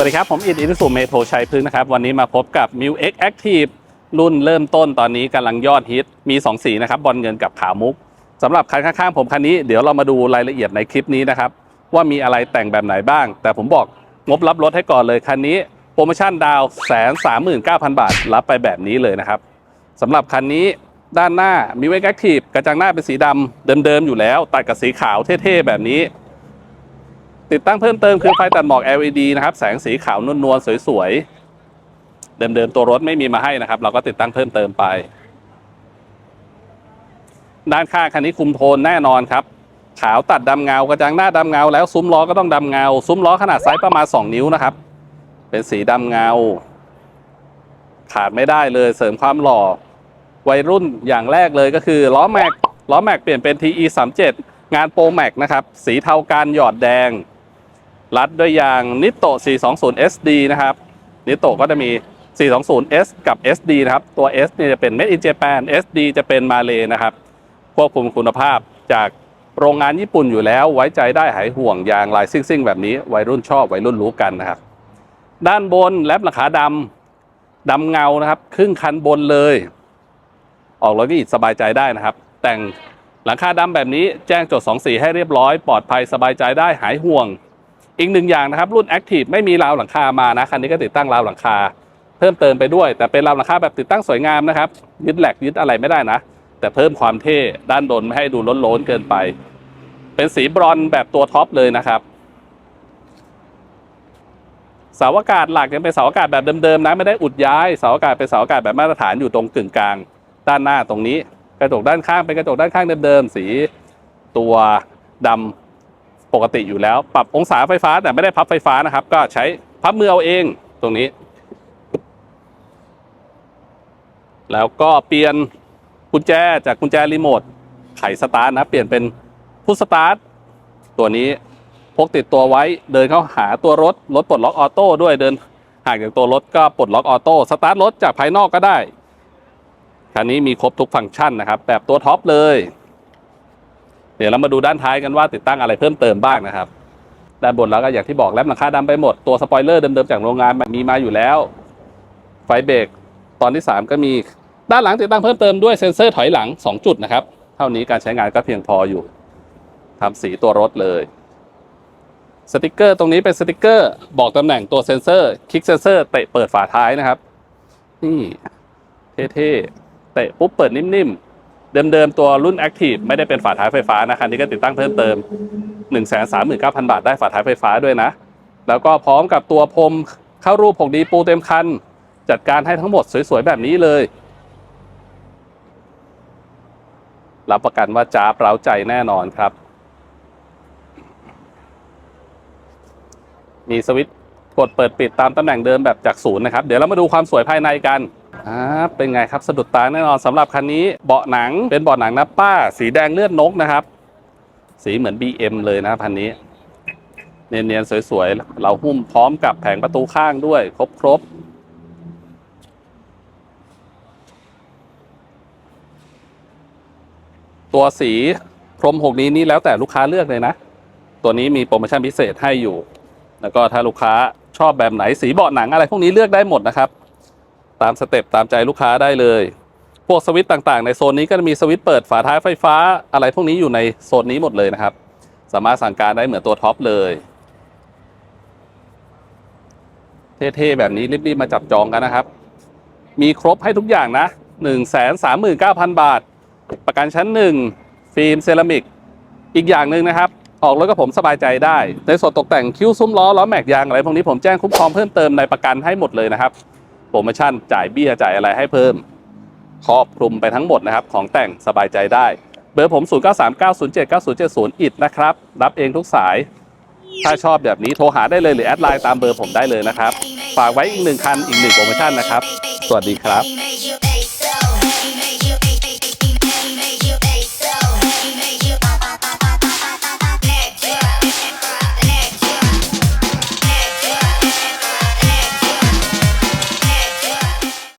วัสดีครับ ผมอิดอินสุเมโทชัยพึ่งนะครับ วันนี้มาพบกับ m i u X Active รุ่นเริ่มต้นตอนนี้กำลังยอดฮิต มี 2 สีนะครับ บอลเงินกับขาวมุกสำหรับคันข้างๆ ผมคันนี้เดี๋ยวเรามาดูรายละเอียดในคลิปนี้นะครับ ว่ามีอะไรแต่งแบบไหนบ้าง แต่ผมบอกงบรับรถให้ก่อนเลยคันนี้โปรโมชั่นดาวแสนสามหมื่นเก้าพันบาท รับไปแบบนี้เลยนะครับสำหรับคันนี้ด้านหน้า m i u X Active กระจังหน้าเป็นสีดำเดิมๆอยู่แล้ว ตัดกับสีขาวเท่ๆแบบนี้ ติดตั้งเพิ่มเติมคือไฟตัดหมอก LED นะครับ แสงสีขาวนวลๆสวยๆ เดิมๆ ตัวรถไม่มีมาให้นะครับ เราก็ติดตั้งเพิ่มเติมไป ด้านข้างคันนี้คุมโทนแน่นอนครับ ขาวตัดดำเงากระจังหน้าดำเงา แล้วซุ้มล้อก็ต้องดำเงา ซุ้มล้อขนาดไซส์ประมาณ 2 นิ้วนะครับ เป็นสีดำเงา ขาดไม่ได้เลยเสริมความหล่อ วัยรุ่นอย่างแรกเลยก็คือล้อแม็กล้อแม็กเปลี่ยนเป็น TE 37 งานโปรแม็กนะครับ สีเทาการหยอดแดง รัดด้วยยางนิโต 420 SD นะครับ นิโตก็จะมี 420S กับ SD นะครับ ตัว S เนี่ยจะเป็น Made in Japan SD จะเป็นมาเลนะครับ ควบคุมคุณภาพจากโรงงานญี่ปุ่นอยู่แล้ว ไว้ใจได้หายห่วงยางลายซิ่งๆ แบบนี้ วัยรุ่นชอบ วัยรุ่นรู้กันนะครับ ด้านบนแลบราคาดำดำเงานะครับ ครึ่งคันบนเลย ออกรถก็อิดสบายใจได้นะครับ แต่งหลังคาดำแบบนี้แจ้งจด2สีให้เรียบร้อย ปลอดภัยสบายใจได้หายห่วง อีกหนึ่งอย่างนะครับรุ่น Active ไม่มีราวหลังคามานะคันนี้ก็ติดตั้งราวหลังคา เพิ่มเติมไปด้วย แต่เป็นราวหลังคาแบบติดตั้งสวยงามนะครับยึดแหลกยึดอะไรไม่ได้นะ แต่เพิ่มความเท่ด้านบนไม่ให้ดูล้นๆเกินไป เป็นสีบรอนแบบตัวท็อปเลยนะครับเสาอากาศหลักยังเป็นเสาอากาศแบบเดิมๆนะไม่ได้อุดย้ายเสาอากาศเป็นเสาอากาศแบบมาตรฐานอยู่ตรงกึ่งกลาง ด้านหน้าตรงนี้ กระจกด้านข้างเป็นกระจกด้านข้างเดิมๆสีตัวดำ ปกติอยู่แล้ว ปรับองศาไฟฟ้าแต่ไม่ได้พับไฟฟ้านะครับ ก็ใช้พับมือเอาเองตรงนี้ แล้วก็เปลี่ยนกุญแจจากกุญแจรีโมทไขสตาร์ทนะเปลี่ยนเป็นพุชสตาร์ทตัวนี้พกติดตัวไว้เดินเข้าหาตัวรถ รถปลดล็อกออโต้ด้วยเดินห่างจากตัวรถก็ปลดล็อกออโต้สตาร์ทรถจากภายนอกก็ได้คันนี้มีครบทุกฟังก์ชันนะครับ แบบตัวท็อปเลย เดี๋ยวเรามาดูด้านท้ายกันว่าติดตั้งอะไรเพิ่มเติมบ้างนะครับด้านบนแล้วก็อย่างที่บอกแล้วหลังคาดำไปหมดตัวสปอยเลอร์เดิมๆจากโรงงานมีมาอยู่แล้ว ไฟเบรกตอนที่ 3 ก็มีด้านหลังติดตั้งเพิ่มเติมด้วยเซ็นเซอร์ถอยหลัง 2 จุดนะครับ เท่านี้การใช้งานก็เพียงพออยู่ทำสีตัวรถเลยสติกเกอร์ตรงนี้เป็นสติกเกอร์บอกตำแหน่งตัวเซ็นเซอร์คลิกเซ็นเซอร์เตะเปิดฝาท้ายนะครับ นี่เท่ๆเตะปุ๊บเปิดนิ่มๆ เดิมๆตัวรุ่น Active ไม่ได้เป็นฝาท้ายไฟฟ้านะคันนี้ก็ติดตั้งเพิ่มเติม 139,000 บาทได้ฝาท้ายไฟฟ้าด้วยนะ แล้วก็พร้อมกับตัวพรมเข้ารูป 6D ปูเต็มคัน จัดการให้ทั้งหมดสวยๆ แบบนี้เลย รับประกันว่าจ้าบเร้าใจแน่นอนครับ มีสวิตช์กดเปิดปิดตามตำแหน่งเดิมแบบจากศูนย์นะครับ เดี๋ยวเรามาดูความสวยภายในกัน อ่าเป็นไงครับสะดุดตาแน่นอนสำหรับคันนี้เบาะหนังเป็นเบาะหนังนะป้า สีแดงเลือดนกนะครับ สีเหมือน BM เลยนะคันนี้เนียนๆสวยๆ เราหุ้มพร้อมกับแผงประตูข้างด้วย ครบครบตัวสีพรมหกนี้นี่แล้วแต่ลูกค้าเลือกเลยนะ ตัวนี้มีโปรโมชั่นพิเศษให้อยู่ แล้วก็ถ้าลูกค้าชอบแบบไหนสีเบาะหนังอะไรพวกนี้เลือกได้หมดนะครับ ตามสเต็ปตามใจลูกค้าได้เลย พวกสวิตต่างๆ ในโซนนี้ก็จะมีสวิตเปิดฝาท้ายไฟฟ้า อะไรพวกนี้อยู่ในโซนนี้หมดเลยนะครับ สามารถสั่งการได้เหมือนตัวท็อปเลย เท่ๆแบบนี้รีบๆมาจับจองกันนะครับ มีครบให้ทุกอย่างนะ 1 3 9 0 0 0 บาท ประกันชั้น 1 ฟิล์มเซรามิก อีกอย่างหนึ่งนะครับออกรถกับผมสบายใจได้ ในส่วนตกแต่งคิ้วซุ้มล้อล้อแม็กยางอะไรพวกนี้ผมแจ้งคุ้มครองเพิ่มเติมในประกันให้หมดเลยนะครับ โปรโมชั่นจ่ายเบี้ยจ่ายอะไรให้เพิ่ม ครอบคลุมไปทั้งหมดนะครับ ของแต่งสบายใจได้ เบอร์ผม 0939079070 อิดนะครับ รับเองทุกสาย ถ้าชอบแบบนี้โทรหาได้เลยหรือแอดไลน์ตามเบอร์ผมได้เลยนะครับ ฝากไว้อีกหนึ่งคันอีกหนึ่งโปรโมชั่นนะครับ สวัสดีครับ